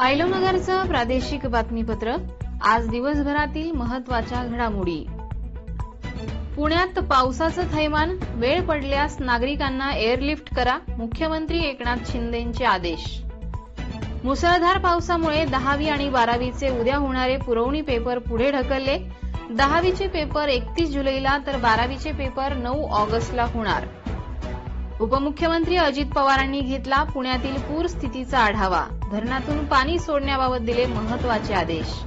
आयलोनगरचं प्रादेशिक बातमीपत्र आज दिवसभरातील महत्त्वाच्या घडामोडी. पुण्यात पावसाचं थैमान वेळ पडल्यास नागरिकांना एअरलिफ्ट करा मुख्यमंत्री एकनाथ शिंदेचे आदेश. मुसळधार पावसामुळे दहावी आणि बारावीचे उद्या होणारे पुरवणी पेपर पुढे ढकलले. दहावीचे पेपर एकतीस जुलैला तर बारावीचे पेपर नऊ ऑगस्टला होणार. उपमुख्यमंत्री अजित पवारांनी घेतला पुण्यातील पूर स्थितीचा आढावा. धरणातून पाणी सोडण्याबाबत दिले महत्त्वाचे आदेश.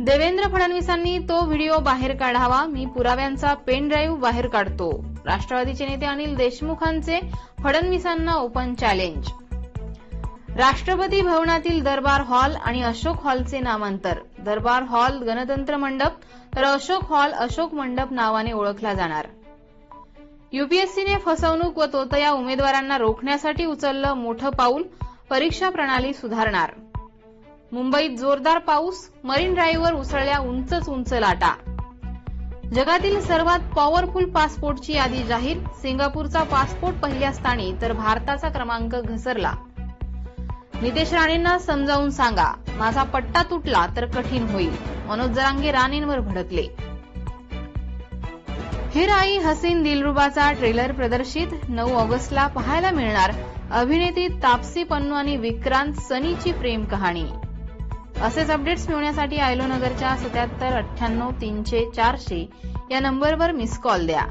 देवेंद्र फडणवीसांनी तो व्हिडिओ बाहेर काढावा. मी पुराव्यांचा पेन ड्राईव्ह बाहेर काढतो. राष्ट्रवादीचे नेते अनिल देशमुखांचे फडणवीसांना ओपन चॅलेंज. राष्ट्रपती भवनातील दरबार हॉल आणि अशोक हॉलचे नामांतर. दरबार हॉल गणतंत्र मंडप तर अशोक हॉल अशोक मंडप नावाने ओळखला जाणार. युपीएससीने फसवणूक व तोतया उमेदवारांना रोखण्यासाठी उचललं मोठं पाऊल परीक्षा प्रणाली सुधारणार. मुंबईत जोरदार पाऊस मरीन ड्राईव्हवर उसळल्या उंचच उंच लाटा. जगातील सर्वात पॉवरफुल पासपोर्टची यादी जाहीर सिंगापूरचा पासपोर्ट पहिल्या स्थानी तर भारताचा क्रमांक घसरला. नितेश राणेंना समजावून सांगा माझा पट्टा तुटला तर कठीण होईल. मनोज जरांगे राणेंवर भडकले. फिर आई हसीन दिलरुबाचा ट्रेलर प्रदर्शित नऊ ऑगस्टला पाहायला मिळणार. अभिनेत्री तापसी पन्नू आणि विक्रांत सनीची प्रेम कहाणी. असेच अपडेट्स मिळवण्यासाठी आयलोनगरच्या सत्याहत्तर अठ्ठ्याण्णव तीनशे चारशे या नंबरवर मिस कॉल द्या.